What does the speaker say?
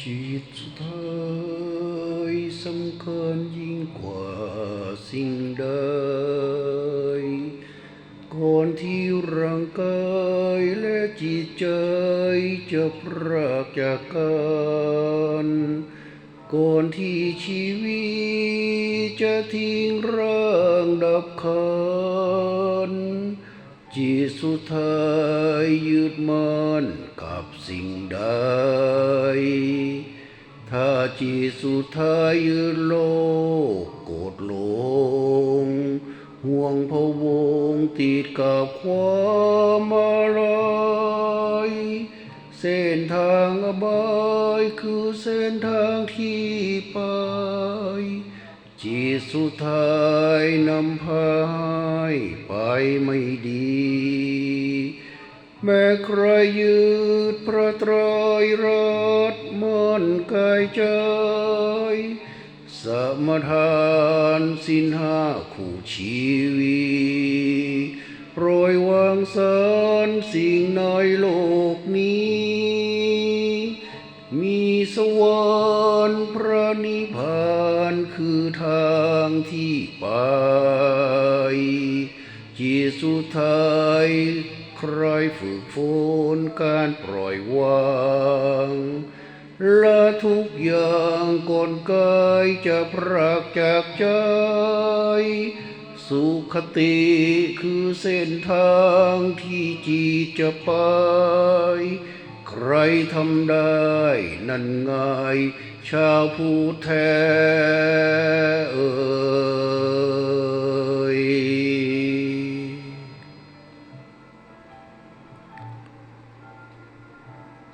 ชีวิตสุดท้ายสำคัญยิ่งกว่าสิ่งใดก่อนที่ร่างกายและจิตใจจะพรากจากกันก่อนที่ชีวิตจะทิ้งร่างดับขันจิตสุดท้ายยึดมั่นกับสิ่งใด จิสุดท้ายยึดโลกโกรธลง ห่วงพะวงติดกับความอะไรเส้นทางอบายคือเส้นทางที่ไป จิตสุดท้ายนำพาให้ไปไม่ดี แม้ใครยืดพระตรยรัตน์มันกายใจ สมทานสินห้าคู่ชีวิตโปรยวางสารสิ่งในโลกนี้ มีสวรรค์พระนิพพานคือทางที่ไปจิตสุดท้าย ใครฝึกฝนการปล่อยวางและทุกอย่างก่อนกายจะพรากจากใจ สุขติคือเส้นทางที่จีจะไป ใครทำได้นั่นไงชาวผู้แท้เอ่ย